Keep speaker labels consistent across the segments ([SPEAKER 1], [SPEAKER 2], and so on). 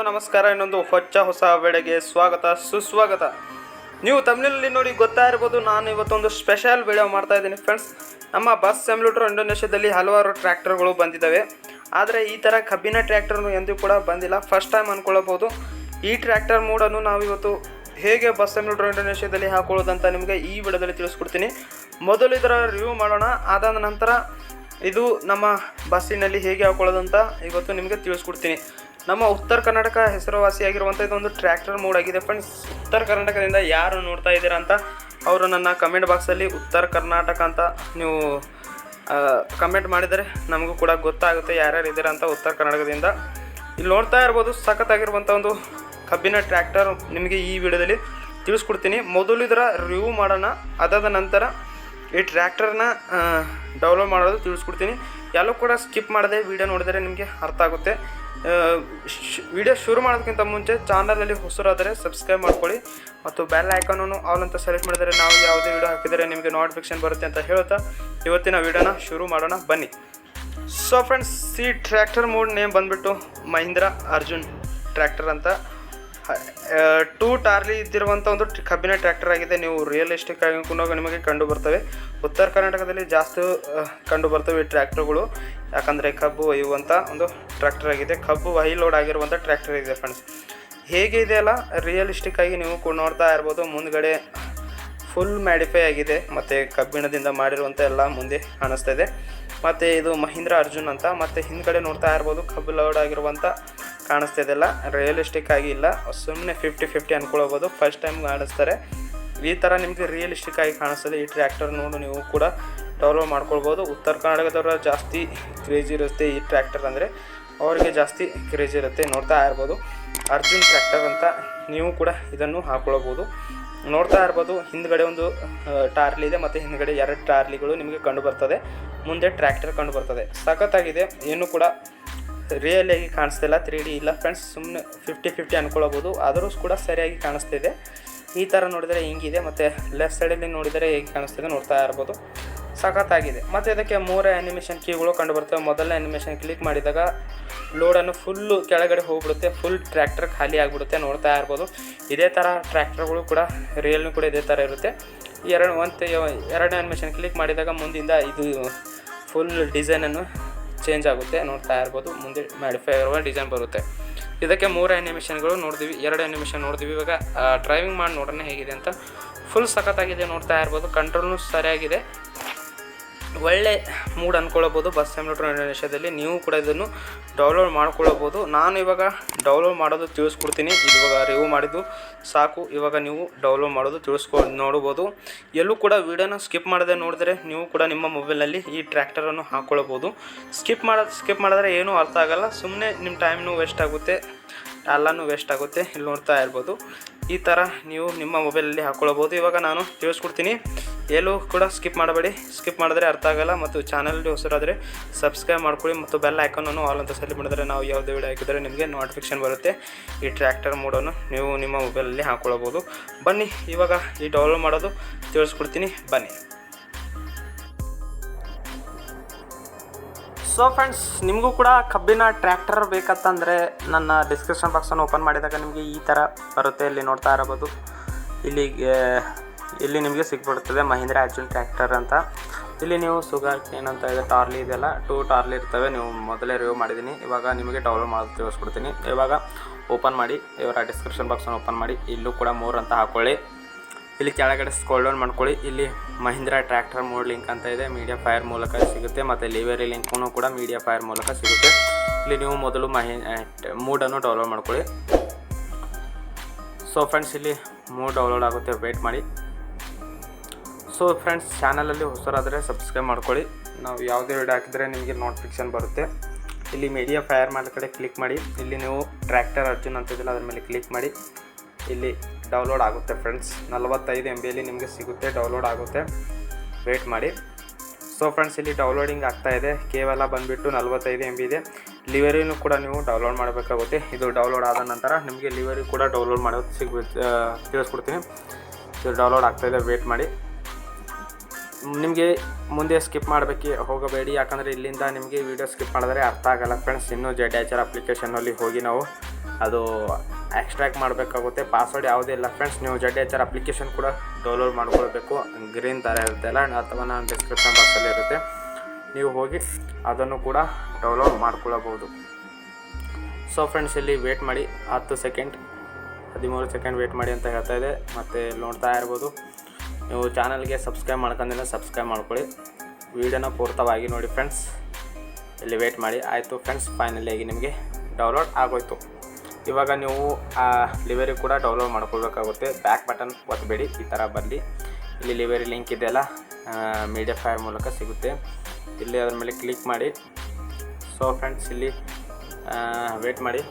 [SPEAKER 1] Hello, ನಮಸ್ಕಾರ. ಇನ್ನೊಂದು ಹೊಚ್ಚ ಹೊಸ ಬೆಳೆಗೆ ಸ್ವಾಗತ, ಸುಸ್ವಾಗತ. ನೀವು ತಮಿಳಿನಲ್ಲಿ ನೋಡಿ ಗೊತ್ತಾ ಇರ್ಬೋದು, ನಾನು ಇವತ್ತೊಂದು ಸ್ಪೆಷಲ್ ವಿಡಿಯೋ ಮಾಡ್ತಾ ಇದ್ದೀನಿ. ಫ್ರೆಂಡ್ಸ್ ನಮ್ಮ ಬಸ್ ಸೆಮ್ಯೂಟರ್ ಇಂಡೋನೇಷ್ಯಾದಲ್ಲಿ ಹಲವಾರು ಟ್ರ್ಯಾಕ್ಟರ್ಗಳು ಬಂದಿದ್ದಾವೆ. ಆದರೆ ಈ ಥರ ಕಬ್ಬಿನ ಟ್ರ್ಯಾಕ್ಟರ್ ಎಂದೂ ಕೂಡ ಬಂದಿಲ್ಲ. ಫಸ್ಟ್ ಟೈಮ್ ಅಂದ್ಕೊಳ್ಳಬಹುದು ಈ ಟ್ರ್ಯಾಕ್ಟರ್ ಮೂಡನ್ನು ನಾವು ಇವತ್ತು ಹೇಗೆ ಬಸ್ ಸೆಮ್ಯೂಟರ್ ಇಂಡೋನೇಷ್ಯಾದಲ್ಲಿ ಹಾಕೊಳ್ಳೋದಂತ ನಿಮಗೆ ಈ ವಿಡಿಯೋದಲ್ಲಿ ತಿಳಿಸ್ಕೊಡ್ತೀನಿ. ಮೊದಲು ಇದರ ರಿವ್ಯೂ ಮಾಡೋಣ. ಅದಾದ ನಂತರ ಇದು ನಮ್ಮ ಬಸ್ಸಿನಲ್ಲಿ ಹೇಗೆ ಹಾಕೊಳ್ಳೋದಂತ ಇವತ್ತು ನಿಮಗೆ ತಿಳಿಸ್ಕೊಡ್ತೀನಿ. ನಮ್ಮ ಉತ್ತರ ಕರ್ನಾಟಕ ಹೆಸರುವಾಸಿಯಾಗಿರುವಂಥ ಇದೊಂದು ಟ್ರ್ಯಾಕ್ಟರ್ ಮೂಡ್ ಆಗಿದೆ ಫ್ರೆಂಡ್ಸ್ ಉತ್ತರ ಕರ್ನಾಟಕದಿಂದ ಯಾರು ನೋಡ್ತಾ ಇದ್ದೀರಾ ಅಂತ ಅವರು ನನ್ನ ಕಮೆಂಟ್ ಬಾಕ್ಸಲ್ಲಿ ಉತ್ತರ ಕರ್ನಾಟಕ ಅಂತ ನೀವು ಕಮೆಂಟ್ ಮಾಡಿದರೆ ನಮಗೂ ಕೂಡ ಗೊತ್ತಾಗುತ್ತೆ ಯಾರ್ಯಾರು ಇದ್ದೀರಾ ಅಂತ ಉತ್ತರ ಕರ್ನಾಟಕದಿಂದ. ಇಲ್ಲಿ ನೋಡ್ತಾ ಇರ್ಬೋದು ಸಖತ್ತಾಗಿರುವಂಥ ಒಂದು ಕಬ್ಬಿನ ಟ್ರ್ಯಾಕ್ಟರ್ ನಿಮಗೆ ಈ ವಿಡಿಯೋದಲ್ಲಿ ತಿಳಿಸ್ಕೊಡ್ತೀನಿ. ಮೊದಲು ಇದರ ರಿವ್ಯೂ ಮಾಡೋಣ, ಅದಾದ ನಂತರ ಈ ಟ್ರ್ಯಾಕ್ಟರ್ನ ಡೌನ್ಲೋಡ್ ಮಾಡೋದು ತಿಳಿಸ್ಕೊಡ್ತೀನಿ. ಎಲ್ಲೂ ಕೂಡ ಸ್ಕಿಪ್ ಮಾಡದೆ ವಿಡಿಯೋ ನೋಡಿದರೆ ನಿಮಗೆ ಅರ್ಥ ಆಗುತ್ತೆ. ವಿಡಿಯೋ ಶುರು ಮಾಡೋದಕ್ಕಿಂತ ಮುಂಚೆ ಚಾನಲಲ್ಲಿ ಹೊಸರಾದರೆ ಸಬ್ಸ್ಕ್ರೈಬ್ ಮಾಡ್ಕೊಳ್ಳಿ ಮತ್ತು ಬೆಲ್ ಐಕಾನನ್ನು ಆಲ್ ಅಂತ ಸೆಲೆಕ್ಟ್ ಮಾಡಿದರೆ ನಾವು ಯಾವುದೇ ವಿಡಿಯೋ ಹಾಕಿದರೆ ನಿಮಗೆ ನೋಟಿಫಿಕೇಶನ್ ಬರುತ್ತೆ ಅಂತ ಹೇಳ್ತಾ ಇವತ್ತಿನ ವಿಡಿಯೋನ ಶುರು ಮಾಡೋಣ, ಬನ್ನಿ. ಸೊ ಫ್ರೆಂಡ್ಸ್ ಈ ಟ್ರ್ಯಾಕ್ಟರ್ ಮೂಡ್ ನೇಮ್ ಬಂದುಬಿಟ್ಟು ಮಹೀಂದ್ರ ಅರ್ಜುನ್ ಟ್ರ್ಯಾಕ್ಟರ್ ಅಂತ. ಟೂ ಟಾರ್ಲಿ ಇದ್ದಿರುವಂಥ ಒಂದು ಕಬ್ಬಿನ ಟ್ರ್ಯಾಕ್ಟರ್ ಆಗಿದೆ. ನೀವು ರಿಯಲಿಸ್ಟಿಕ್ ಆಗಿ ಕೂಡ ನಿಮಗೆ ಕಂಡು ಬರ್ತವೆ. ಉತ್ತರ ಕರ್ನಾಟಕದಲ್ಲಿ ಜಾಸ್ತಿ ಕಂಡು ಬರ್ತವೆ ಈ ಟ್ರ್ಯಾಕ್ಟರ್ಗಳು. ಯಾಕಂದರೆ ಕಬ್ಬು ಒಯ್ಯುವಂಥ ಒಂದು ಟ್ರ್ಯಾಕ್ಟರ್ ಆಗಿದೆ. ಕಬ್ಬು ವಹಿ ಲೋಡ್ ಆಗಿರುವಂಥ ಟ್ರ್ಯಾಕ್ಟರ್ ಇದೆ ಫ್ರೆಂಡ್ಸ್ ಹೇಗೆ ಇದೆಯಲ್ಲ ರಿಯಲಿಸ್ಟಿಕ್ ಆಗಿ ನೀವು ನೋಡ್ತಾ ಇರ್ಬೋದು. ಮುಂದ್ಗಡೆ ಫುಲ್ ಮ್ಯಾಡಿಫೈ ಆಗಿದೆ. ಮತ್ತು ಕಬ್ಬಿಣದಿಂದ ಮಾಡಿರುವಂಥ ಎಲ್ಲ ಮುಂದೆ ಕಾಣಿಸ್ತಾ ಇದೆ. ಮತ್ತು ಇದು ಮಹೀಂದ್ರ ಅರ್ಜುನ್ ಅಂತ. ಮತ್ತು ಹಿಂದ್ಗಡೆ ನೋಡ್ತಾ ಇರ್ಬೋದು, ಕಬ್ಬು ಲೋಡ್ ಆಗಿರುವಂಥ ಕಾಣಿಸ್ತಾ ಇದೆಲ್ಲ ರಿಯಲಿಸ್ಟಿಕ್ ಆಗಿ ಇಲ್ಲ. ಸುಮ್ಮನೆ ಫಿಫ್ಟಿ ಫಿಫ್ಟಿ ಅನ್ಕೊಳ್ಬೋದು. ಫಸ್ಟ್ ಟೈಮ್ ಕಾಣಿಸ್ತಾರೆ. ಈ ಥರ ನಿಮಗೆ ರಿಯಲಿಸ್ಟಿಕ್ ಆಗಿ ಕಾಣಿಸ್ತದೆ ಈ ಟ್ರ್ಯಾಕ್ಟರ್ ನೋಡು ನೀವು ಕೂಡ. ಡೌನ್ಲೋಡ್ ಮಾಡ್ಕೊಳ್ಬೋದು. ಉತ್ತರ ಕರ್ನಾಟಕದವರ ಜಾಸ್ತಿ ಕ್ರೇಜ್ ಇರುತ್ತೆ ಈ ಟ್ರ್ಯಾಕ್ಟರ್ ಅಂದರೆ. ಅವರಿಗೆ ಜಾಸ್ತಿ ಕ್ರೇಜ್ ಇರುತ್ತೆ ನೋಡ್ತಾ ಇರ್ಬೋದು. ಅರ್ಜುನ್ ಟ್ರ್ಯಾಕ್ಟರ್ ಅಂತ ನೀವು ಕೂಡ ಇದನ್ನು ಹಾಕ್ಕೊಳ್ಬೋದು ನೋಡ್ತಾ ಇರ್ಬೋದು. ಹಿಂದ್ಗಡೆ ಒಂದು ಟಾರ್ಲಿ ಇದೆ ಮತ್ತು ಹಿಂದ್ಗಡೆ ಎರಡು ಟಾರ್ಲಿಗಳು ನಿಮಗೆ ಕಂಡು ಬರ್ತದೆ. ಮುಂದೆ ಟ್ರ್ಯಾಕ್ಟರ್ ಕಂಡು ಬರ್ತದೆ. ಸಖತ್ತಾಗಿದೆ. ಏನು ಕೂಡ ರಿಯಲ್ ಆಗಿ ಕಾಣಿಸ್ತಿಲ್ಲ ತ್ರೀ ಡಿ ಇಲ್ಲ ಫ್ರೆಂಡ್ಸ್ ಸುಮ್ಮನೆ ಫಿಫ್ಟಿ ಫಿಫ್ಟಿ ಅನ್ಕೊಳ್ಬೋದು. ಆದರೂ ಕೂಡ ಸರಿಯಾಗಿ ಕಾಣಿಸ್ತಿದೆ ಈ ಥರ ನೋಡಿದರೆ ಹಿಂಗಿದೆ, ಮತ್ತು ಲೆಫ್ಟ್ ಸೈಡಲ್ಲಿ ನೋಡಿದರೆ ಹೇಗೆ ಕಾಣಿಸ್ತಿದೆ ನೋಡ್ತಾ ಇರ್ಬೋದು. ಸಖತ್ತಾಗಿದೆ. ಮತ್ತು ಇದಕ್ಕೆ ಮೂರೇ ಆ್ಯನಿಮೇಷನ್ ಕೀಗಳು ಕಂಡು ಬರ್ತವೆ ಮೊದಲನೇ ಆ್ಯನಿಮೇಷನ್ ಕ್ಲಿಕ್ ಮಾಡಿದಾಗ ಲೋಡನ್ನು ಫುಲ್ಲು ಕೆಳಗಡೆ ಹೋಗ್ಬಿಡುತ್ತೆ ಫುಲ್ ಟ್ರ್ಯಾಕ್ಟರ್ ಖಾಲಿ ಆಗಿಬಿಡುತ್ತೆ ನೋಡ್ತಾ ಇರ್ಬೋದು. ಇದೇ ಥರ ಟ್ರ್ಯಾಕ್ಟರ್ಗಳು ಕೂಡ ರಿಯಲ್ನು ಕೂಡ ಇದೇ ಥರ ಇರುತ್ತೆ. ಎರಡು, ಒಂದು ಎರಡನೇ ಆ್ಯನಿಮೇಷನ್ ಕ್ಲಿಕ್ ಮಾಡಿದಾಗ ಮುಂದಿಂದ ಇದು ಫುಲ್ ಡಿಸೈನನ್ನು ಚೇಂಜ್ ಆಗುತ್ತೆ, ನೋಡ್ತಾ ಇರ್ಬೋದು. ಮುಂದೆ ಮಾಡಿಫೈ ಆಗಿರುವ ಡಿಸೈನ್ ಬರುತ್ತೆ. ಇದಕ್ಕೆ ಮೂರು ಆ್ಯನಿಮೇಷನ್ಗಳು ನೋಡಿದ್ವಿ, ಎರಡು ಆ್ಯನಿಮೇಷನ್ ನೋಡಿದ್ವಿ. ಇವಾಗ ಡ್ರೈವಿಂಗ್ ಮಾಡಿ ನೋಡೋಣ ಹೇಗಿದೆ ಅಂತ ಫುಲ್ ಸಖತ್ತಾಗಿದೆ ನೋಡ್ತಾ ಇರ್ಬೋದು. ಕಂಟ್ರೋಲ್ನು ಸರಿಯಾಗಿದೆ. ಒಳ್ಳೆ ಮೂಡ್ ಅಂದ್ಕೊಳ್ಬೋದು ಬಸ್ ಸೆಮ್ಯೂಟರ್ ಇಂಡೋನೇಷ್ಯಾದಲ್ಲಿ ನೀವು ಕೂಡ ಇದನ್ನು ಡೌನ್ಲೋಡ್ ಮಾಡ್ಕೊಳ್ಬೋದು. ನಾನು ಇವಾಗ ಡೌನ್ಲೋಡ್ ಮಾಡೋದು ತಿಳಿಸ್ಕೊಡ್ತೀನಿ. ಇವಾಗ ರಿವ್ಯೂ ಮಾಡಿದ್ದು. ಸಾಕು, ಇವಾಗ ನೀವು ಡೌನ್ಲೋಡ್ ಮಾಡೋದು ತಿಳಿಸ್ಕೊ, ನೋಡ್ಬೋದು. ಎಲ್ಲೂ ಕೂಡ ವೀಡಿಯೋನ ಸ್ಕಿಪ್ ಮಾಡದೆ ನೋಡಿದ್ರೆ ನೀವು ಕೂಡ ನಿಮ್ಮ ಮೊಬೈಲಲ್ಲಿ ಈ ಟ್ರ್ಯಾಕ್ಟರನ್ನು ಹಾಕ್ಕೊಳ್ಬೋದು ಸ್ಕಿಪ್ ಮಾಡ ಸ್ಕಿಪ್ ಮಾಡಿದ್ರೆ ಏನೂ ಅರ್ಥ ಆಗಲ್ಲ. ಸುಮ್ಮನೆ ನಿಮ್ಮ ಟೈಮ್ನೂ ವೇಸ್ಟ್ ಆಗುತ್ತೆ. ಎಲ್ಲನೂ ವೇಸ್ಟ್ ಆಗುತ್ತೆ. ಇಲ್ಲಿ ನೋಡ್ತಾ ಇರ್ಬೋದು. ಈ ಥರ ನೀವು ನಿಮ್ಮ ಮೊಬೈಲಲ್ಲಿ ಹಾಕ್ಕೊಳ್ಬೋದು ಇವಾಗ ನಾನು ತಿಳಿಸ್ಕೊಡ್ತೀನಿ. ಎಲ್ಲೂ ಕೂಡ ಸ್ಕಿಪ್ ಮಾಡಬೇಡಿ. ಸ್ಕಿಪ್ ಮಾಡಿದ್ರೆ ಅರ್ಥ ಆಗಲ್ಲ ಮತ್ತು ಚಾನಲ್ ಹೊಸರಾದರೆ ಸಬ್ಸ್ಕ್ರೈಬ್ ಮಾಡ್ಕೊಳ್ಳಿ ಮತ್ತು ಬೆಲ್ ಐಕಾನನ್ನು ಆಲ್ ಅಂತ ಸೆಲೆಕ್ಟ್ ಮಾಡಿದ್ರೆ ನಾವು ಯಾವುದೇ ವಿಡಿಯೋ ಹಾಕಿದರೆ ನಿಮಗೆ ನೋಟಿಫಿಕೇಶನ್ ಬರುತ್ತೆ. ಈ ಟ್ರ್ಯಾಕ್ಟರ್ ಮೋಡನ್ನು ನೀವು ನಿಮ್ಮ ಮೊಬೈಲಲ್ಲಿ ಹಾಕ್ಕೊಳ್ಬೋದು ಬನ್ನಿ, ಇವಾಗ ಈ ಡೌನ್ಲೋಡ್ ಮಾಡೋದು ತಿಳಿಸ್ಕೊಡ್ತೀನಿ. ಬನ್ನಿ. ಸೊ ಫ್ರೆಂಡ್ಸ್ ನಿಮಗೂ ಕೂಡ ಕಬ್ಬಿನ ಟ್ರ್ಯಾಕ್ಟರ್ ಬೇಕಂತಂದರೆ ನನ್ನ ಡಿಸ್ಕ್ರಿಪ್ಷನ್ ಬಾಕ್ಸನ್ನು ಓಪನ್ ಮಾಡಿದಾಗ ನಿಮಗೆ ಈ ಥರ ಬರುತ್ತೆ. ಇಲ್ಲಿ ನೋಡ್ತಾ ಇರಬಹುದು. ಇಲ್ಲಿಗೆ ಇಲ್ಲಿ ನಿಮಗೆ ಸಿಕ್ಬಿಡ್ತದೆ ಮಹೀಂದ್ರ ಆ್ಯಕ್ಚುಲ್ ಟ್ರ್ಯಾಕ್ಟರ್ ಅಂತ. ಇಲ್ಲಿ ನೀವು ಸುಗಾರ್ ಏನಂತ ಇದೆ, ಟಾರ್ಲಿ ಇದೆಲ್ಲ. ಟೂ ಟಾರ್ಲಿ ಇರ್ತವೆ, ನೀವು ಮೊದಲೇ ರಿವ್ಯೂ ಮಾಡಿದ್ದೀನಿ. ಇವಾಗ ನಿಮಗೆ ಡೌನ್ಲೋಡ್ ಮಾಡೋದು ತಿಳಿಸ್ಕೊಡ್ತೀನಿ. ಇವಾಗ ಓಪನ್ ಮಾಡಿ, ಇವರ ಡಿಸ್ಕ್ರಿಪ್ಷನ್ ಬಾಕ್ಸನ್ನು ಓಪನ್ ಮಾಡಿ, ಇಲ್ಲೂ ಕೂಡ ಮೂರು ಅಂತ ಹಾಕ್ಕೊಳ್ಳಿ ಇಲ್ಲಿ ಕೆಳಗಡೆ ಸ್ಕೋಲ್ ಡೌನ್ ಮಾಡ್ಕೊಳ್ಳಿ. ಇಲ್ಲಿ ಮಹೀಂದ್ರ ಟ್ರ್ಯಾಕ್ಟರ್ ಮೋಡ್ ಲಿಂಕ್ ಅಂತ ಇದೆ, ಮೀಡಿಯಾ ಫೈರ್ ಮೂಲಕ ಸಿಗುತ್ತೆ. ಮತ್ತು ಲಿವೇರಿ ಲಿಂಕ್ನು ಕೂಡ ಮೀಡಿಯಾ ಫೈರ್ ಮೂಲಕ ಸಿಗುತ್ತೆ. ಇಲ್ಲಿ ನೀವು ಮೊದಲು ಮಹಿ ಮೂಡನ್ನು ಡೌನ್ಲೋಡ್ ಮಾಡ್ಕೊಳ್ಳಿ. ಸೊ, ಫ್ರೆಂಡ್ಸ್, ಇಲ್ಲಿ ಮೂಡ್ ಡೌನ್ಲೋಡ್ ಆಗುತ್ತೆ. ವೇಟ್ ಮಾಡಿ. ಸೊ ಫ್ರೆಂಡ್ಸ್ ಚಾನಲಲ್ಲಿ ಹೊಸರಾದರೆ ಸಬ್ಸ್ಕ್ರೈಬ್ ಮಾಡ್ಕೊಳ್ಳಿ. ನಾವು ಯಾವುದೇ ವಿಡಿಯೋ ಹಾಕಿದರೆ ನಿಮಗೆ ನೋಟಿಫಿಕೇಷನ್ ಬರುತ್ತೆ. ಇಲ್ಲಿ ಮೀಡಿಯಾ ಫೈರ್ ಮೇಲೆ ಕಡೆ ಕ್ಲಿಕ್ ಮಾಡಿ. ಇಲ್ಲಿ ನೀವು ಟ್ರ್ಯಾಕ್ಟರ್ ಅರ್ಜುನ್ ಅಂತಿದ್ದಿಲ್ಲ ಅದ್ರ ಮೇಲೆ ಕ್ಲಿಕ್ ಮಾಡಿ. ಇಲ್ಲಿ ಡೌನ್ಲೋಡ್ ಆಗುತ್ತೆ ಫ್ರೆಂಡ್ಸ್ ನಲವತ್ತೈದು ಎಂ ಬಿಯಲ್ಲಿ ನಿಮಗೆ ಸಿಗುತ್ತೆ ಡೌನ್ಲೋಡ್ ಆಗುತ್ತೆ. ವೇಟ್ ಮಾಡಿ. ಸೊ ಫ್ರೆಂಡ್ಸ್ ಇಲ್ಲಿ ಡೌನ್ಲೋಡಿಂಗ್ ಆಗ್ತಾ ಇದೆ. ಕೇವಲ ಬಂದುಬಿಟ್ಟು ನಲವತ್ತೈದು ಎಂ ಬಿ ಇದೆ. ಲಿವರಿನೂ ಕೂಡ ನೀವು ಡೌನ್ಲೋಡ್ ಮಾಡಬೇಕಾಗುತ್ತೆ. ಇದು ಡೌನ್ಲೋಡ್ ಆದ ನಂತರ ನಿಮಗೆ ಲಿವರಿ ಕೂಡ ಡೌನ್ಲೋಡ್ ಮಾಡೋದು ಸಿಗ್ಬೇಕು ತಿಳಿಸ್ಕೊಡ್ತೀನಿ. ಇದು ಡೌನ್ಲೋಡ್ ಆಗ್ತಾಯಿದೆ ವೇಟ್ ಮಾಡಿ. ನಿಮಗೆ ಮುಂದೆ ಸ್ಕಿಪ್ ಮಾಡಬೇಕು, ಹೋಗಬೇಡಿ. ಯಾಕಂದರೆ ಇಲ್ಲಿಂದ ನಿಮಗೆ ವಿಡಿಯೋ ಸ್ಕಿಪ್ ಮಾಡಿದ್ರೆ ಅರ್ಥ ಆಗಲ್ಲ ಫ್ರೆಂಡ್ಸ್ ಇನ್ನೂ ಜೆಡ್ ಎಚ್ ಆರ್ ಅಪ್ಲಿಕೇಶನಲ್ಲಿ ಹೋಗಿ ನಾವು ಅದು ಎಕ್ಸ್ಟ್ರಾಕ್ಟ್ ಮಾಡಬೇಕಾಗುತ್ತೆ. ಪಾಸ್ವರ್ಡ್ ಯಾವುದೇ ಇಲ್ಲ. ಫ್ರೆಂಡ್ಸ್ ನೀವು ಎಚ್ ಆರ್ ಅಪ್ಲಿಕೇಶನ್ ಕೂಡ ಡೌನ್ಲೋಡ್ ಮಾಡ್ಕೊಳ್ಬೇಕು. ಗ್ರೀನ್ ಥರ ಇರುತ್ತಲ್ಲ ಅಥವಾ ನಾನು ಡಿಸ್ಕ್ರಿಪ್ಷನ್ ಬಾಕ್ಸಲ್ಲಿ ಇರುತ್ತೆ. ನೀವು ಹೋಗಿ ಅದನ್ನು ಕೂಡ ಡೌನ್ಲೋಡ್ ಮಾಡ್ಕೊಳ್ಳಬಹುದು ಸೊ ಫ್ರೆಂಡ್ಸ್ ಇಲ್ಲಿ ವೇಟ್ ಮಾಡಿ. ಹತ್ತು ಸೆಕೆಂಡ್ ಹದಿಮೂರು ಸೆಕೆಂಡ್ ವೇಟ್ ಮಾಡಿ ಅಂತ ಹೇಳ್ತಾ ಇದೆ. ಮತ್ತು ನೋಡ್ತಾ ಇರ್ಬೋದು. ನೀವು ಚಾನಲ್ಗೆ ಸಬ್ಸ್ಕ್ರೈಬ್ ಮಾಡ್ಕೊಂಡಿಲ್ಲ, ಸಬ್ಸ್ಕ್ರೈಬ್ ಮಾಡ್ಕೊಳ್ಳಿ. ವೀಡಿಯೋನ ಪೂರ್ತವಾಗಿ ನೋಡಿ ಫ್ರೆಂಡ್ಸ್. ಇಲ್ಲಿ ವೇಟ್ ಮಾಡಿ. ಆಯಿತು ಫ್ರೆಂಡ್ಸ್ ಫೈನಲಿಯಾಗಿ ನಿಮಗೆ ಡೌನ್ಲೋಡ್ ಆಗೋಯ್ತು. ಇವಾಗ ನೀವು, ಆ ಲಿವರಿ ಕೂಡ ಡೌನ್ಲೋಡ್ ಮಾಡ್ಕೊಳ್ಬೇಕಾಗುತ್ತೆ. ಬ್ಯಾಕ್ ಬಟನ್ ಒತ್ತಬೇಡಿ ಈ ಥರ ಬರಲಿ ಇಲ್ಲಿ ಲಿವರಿ ಲಿಂಕ್ ಇದೆಯಲ್ಲ ಮೀಡಿಯಾ ಫೈರ್ ಮೂಲಕ ಸಿಗುತ್ತೆ. ಇಲ್ಲಿ ಅದ್ರ ಮೇಲೆ ಕ್ಲಿಕ್ ಮಾಡಿ. ಸೊ ಫ್ರೆಂಡ್ಸ್ ಇಲ್ಲಿ ವೇಟ್ ಮಾಡಿ.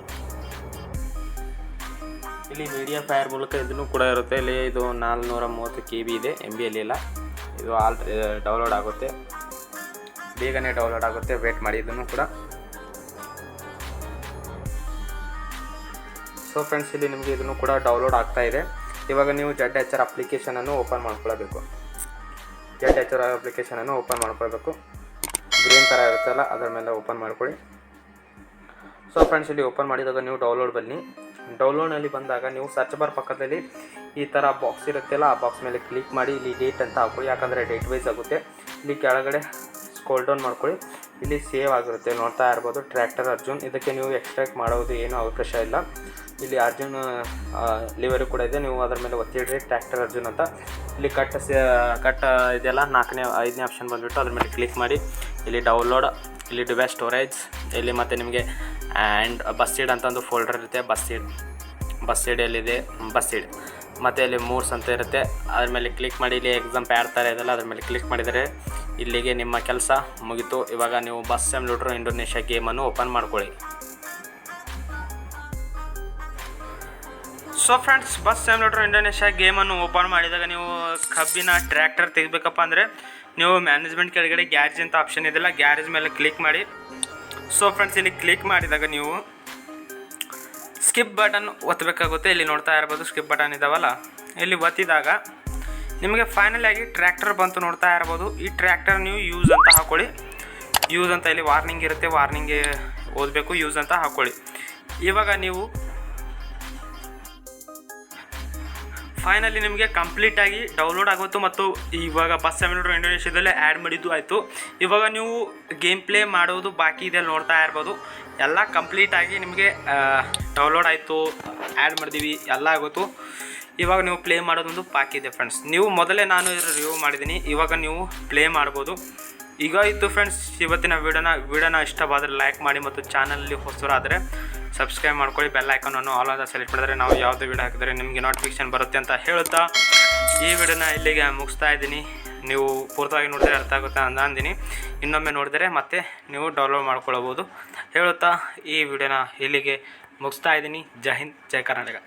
[SPEAKER 1] ಇಲ್ಲಿ ಮೀಡಿಯಾ ಫೈರ್ ಮೂಲಕ ಇದನ್ನು ಕೂಡ ಇರುತ್ತೆ. ಇಲ್ಲಿ ಇದು ನಾಲ್ನೂರ ಮೂವತ್ತು ಕೆ ಬಿ ಇದೆ. ಎಂ ಬಿ ಇಲ್ಲ. ಇದು ಆಲ್ ಡೌನ್ಲೋಡ್ ಆಗುತ್ತೆ. ಬೇಗನೆ ಡೌನ್ಲೋಡ್ ಆಗುತ್ತೆ. ವೇಟ್ ಮಾಡಿ ಇದನ್ನು ಕೂಡ. ಸೊ ಫ್ರೆಂಡ್ಸ್ ಇಲ್ಲಿ ನಿಮಗೆ ಇದನ್ನು ಕೂಡ ಡೌನ್ಲೋಡ್ ಆಗ್ತಾ ಇದೆ. ಇವಾಗ ನೀವು ಜಡ್ ಎಚ್ ಆರ್ ಅಪ್ಲಿಕೇಶನನ್ನು ಓಪನ್ ಮಾಡ್ಕೊಳ್ಬೇಕು ಜಡ್ ಎಚ್ ಆರ್ ಅಪ್ಲಿಕೇಶನನ್ನು ಓಪನ್ ಮಾಡ್ಕೊಳ್ಬೇಕು. ಗ್ರೀನ್ ಥರ ಇರುತ್ತಲ್ಲ, ಅದರ ಮೇಲೆ ಓಪನ್ ಮಾಡ್ಕೊಳ್ಳಿ. ಸೊ ಫ್ರೆಂಡ್ಸ್ ಇಲ್ಲಿ ಓಪನ್ ಮಾಡಿದಾಗ ನೀವು ಡೌನ್ಲೋಡ್ ಬನ್ನಿ. ಡೌನ್ಲೋಡ್ನಲ್ಲಿ ಬಂದಾಗ ನೀವು ಸರ್ಚ್ ಬಾರ್ ಪಕ್ಕದಲ್ಲಿ ಈ ಥರ ಬಾಕ್ಸ್ ಇರುತ್ತಲ್ಲ, ಆ ಬಾಕ್ಸ್ ಮೇಲೆ ಕ್ಲಿಕ್ ಮಾಡಿ ಇಲ್ಲಿ ಡೇಟ್ ಅಂತ ಹಾಕೊಳ್ಳಿ ಯಾಕಂದರೆ ಡೇಟ್ ವೈಸ್ ಆಗುತ್ತೆ. ಇಲ್ಲಿ ಕೆಳಗಡೆ ಸ್ಕೋಲ್ ಡೌನ್ ಮಾಡ್ಕೊಳ್ಳಿ. ಇಲ್ಲಿ ಸೇವ್ ಆಗಿರುತ್ತೆ. ನೋಡ್ತಾ ಇರ್ಬೋದು ಟ್ರ್ಯಾಕ್ಟರ್ ಅರ್ಜುನ್. ಇದಕ್ಕೆ ನೀವು ಎಕ್ಸ್ಟ್ರಾಕ್ಟ್ ಮಾಡೋದು ಏನು ಅವಕಾಶ ಇಲ್ಲ. ಇಲ್ಲಿ ಅರ್ಜುನ್ ಲಿವರಿ ಕೂಡ ಇದೆ. ನೀವು ಅದರ ಮೇಲೆ ಒತ್ತಿಡ್ರಿ ಟ್ರ್ಯಾಕ್ಟರ್ ಅರ್ಜುನ್ ಅಂತ. ಇಲ್ಲಿ ಕಟ್ ಕಟ್ ಇದೆಲ್ಲ ನಾಲ್ಕನೇ, ಐದನೇ ಆಪ್ಷನ್ ಬಂದುಬಿಟ್ಟು ಅದ್ರ ಮೇಲೆ ಕ್ಲಿಕ್ ಮಾಡಿ. ಇಲ್ಲಿ ಡೌನ್ಲೋಡ್ ಇಲ್ಲಿ ಡಿವೈಸ್ ಸ್ಟೋರೇಜ್ ಇಲ್ಲಿ ಮತ್ತು ನಿಮಗೆ ಆ್ಯಂಡ್ ಬಸ್ ಸೀಡ್ ಅಂತ ಒಂದು ಫೋಲ್ಡರ್ ಇರುತ್ತೆ. ಬಸ್ ಸೀಡ್ ಬಸ್ ಸೀಡ್ ಎಲ್ಲಿದೆ? ಬಸ್ಸೀಡ್ ಮತ್ತು ಇಲ್ಲಿ ಮೂರ್ಸ್ ಅಂತ ಇರುತ್ತೆ. ಅದ್ರ ಮೇಲೆ ಕ್ಲಿಕ್ ಮಾಡಿ, ಇಲ್ಲಿ ಎಕ್ಸಾಮ್ ಪ್ಯಾಡ್ ಥರ ಇದೆಲ್ಲ ಅದ್ರ ಮೇಲೆ ಕ್ಲಿಕ್ ಮಾಡಿದರೆ ಇಲ್ಲಿಗೆ ನಿಮ್ಮ ಕೆಲಸ ಮುಗೀತು. ಇವಾಗ ನೀವು ಬಸ್ ಸೆಮ್ಲೂಟ್ರ್ ಇಂಡೋನೇಷ್ಯಾ ಗೇಮನ್ನು ಓಪನ್ ಮಾಡ್ಕೊಳ್ಳಿ. So friends bus simulator Indonesia ಗೇಮನ್ನು open ಮಾಡಿದಾಗ ನೀವು ಕಬ್ಬಿನ ಟ್ರ್ಯಾಕ್ಟರ್ ತೆಗಿಬೇಕಪ್ಪ ಅಂದರೆ, ನೀವು ಮ್ಯಾನೇಜ್ಮೆಂಟ್ ಕೆಳಗಡೆ ಗ್ಯಾರೇಜ್ ಅಂತ ಆಪ್ಷನ್ ಇದೆಲ್ಲ ಗ್ಯಾರೇಜ್ ಮೇಲೆ ಕ್ಲಿಕ್ ಮಾಡಿ ಸೊ ಫ್ರೆಂಡ್ಸ್ ಇಲ್ಲಿ ಕ್ಲಿಕ್ ಮಾಡಿದಾಗ ನೀವು ಸ್ಕಿಪ್ ಬಟನ್ ಒತ್ತಬೇಕಾಗುತ್ತೆ ಇಲ್ಲಿ ನೋಡ್ತಾ ಇರ್ಬೋದು ಸ್ಕಿಪ್ ಬಟನ್ ಇದಾವಲ್ಲ. ಇಲ್ಲಿ ಒತ್ತಿದಾಗ ನಿಮಗೆ ಫೈನಲ್ ಆಗಿ ಟ್ರ್ಯಾಕ್ಟರ್ ಬಂತು ನೋಡ್ತಾ ಇರ್ಬೋದು. ಈ ಟ್ರ್ಯಾಕ್ಟರ್ ನೀವು ಯೂಸ್ ಅಂತ ಹಾಕೊಳ್ಳಿ. ಯೂಸ್ ಅಂತ ಇಲ್ಲಿ ವಾರ್ನಿಂಗ್ ಇರುತ್ತೆ. ವಾರ್ನಿಂಗ್ ಓದಬೇಕು. ಯೂಸ್ ಅಂತ ಹಾಕೊಳ್ಳಿ. ಇವಾಗ ನೀವು ಫೈನಲಿ ನಿಮಗೆ ಕಂಪ್ಲೀಟಾಗಿ ಡೌನ್ಲೋಡ್ ಆಗೋಯ್ತು ಮತ್ತು ಇವಾಗ ಬಸ್ ಸೆಮಿನರ್ ಇಂಡೋನೇಷ್ಯಾದಲ್ಲೇ ಆ್ಯಡ್ ಮಾಡಿದ್ದು ಆಯಿತು. ಇವಾಗ ನೀವು ಗೇಮ್ ಪ್ಲೇ ಮಾಡೋದು ಬಾಕಿ ಇದೆ ನೋಡ್ತಾ ಇರ್ಬೋದು. ಎಲ್ಲ ಕಂಪ್ಲೀಟಾಗಿ ನಿಮಗೆ ಡೌನ್ಲೋಡ್ ಆಯಿತು ಆ್ಯಡ್ ಮಾಡಿದೀವಿ, ಎಲ್ಲ ಆಗೋಯ್ತು. ಇವಾಗ ನೀವು ಪ್ಲೇ ಮಾಡೋದೊಂದು ಬಾಕಿ ಇದೆ ಫ್ರೆಂಡ್ಸ್ ನೀವು ಮೊದಲೇ ನಾನು ಇದರ ರಿವ್ಯೂ ಮಾಡಿದ್ದೀನಿ. ಇವಾಗ ನೀವು ಪ್ಲೇ ಮಾಡ್ಬೋದು. ಈಗ ಇತ್ತು ಫ್ರೆಂಡ್ಸ್ ಇವತ್ತಿನ ವಿಡಿಯೋನ ವಿಡಿಯೋನ ಇಷ್ಟವಾದರೆ ಲೈಕ್ ಮಾಡಿ ಮತ್ತು ಚಾನಲಲ್ಲಿ ಹೊಸರಾದರೆ ಸಬ್ಸ್ಕ್ರೈಬ್ ಮಾಡ್ಕೊಳ್ಳಿ ಬೆಲ್ ಐಕಾನನ್ನು ಆಲ್ ಅಂತ ಸೆಲೆಕ್ಟ್ ಮಾಡಿದ್ರೆ ನಾವು ಯಾವುದೇ ವಿಡಿಯೋ ಹಾಕಿದ್ರೆ ನಿಮಗೆ ನೋಟಿಫಿಕೇಶನ್ ಬರುತ್ತೆ ಅಂತ ಹೇಳುತ್ತಾ ಈ ವಿಡಿಯೋನ ಇಲ್ಲಿಗೆ ಮುಗಿಸ್ತಾ ಇದ್ದೀನಿ. ನೀವು ಪೂರ್ತಿಯಾಗಿ ನೋಡಿದರೆ ಅರ್ಥ ಆಗುತ್ತೆ ಅಂತ ಅಂದಿನಿ. ಇನ್ನೊಮ್ಮೆ ನೋಡಿದರೆ ಮತ್ತೆ ನೀವು ಡೌನ್ಲೋಡ್ ಮಾಡ್ಕೊಳ್ಳಬಹುದು ಹೇಳುತ್ತಾ ಈ ವಿಡಿಯೋನ ಇಲ್ಲಿಗೆ ಮುಗಿಸ್ತಾ ಇದ್ದೀನಿ. ಜೈ ಹಿಂದ್, ಜೈ ಕರ್ನಾಟಕ.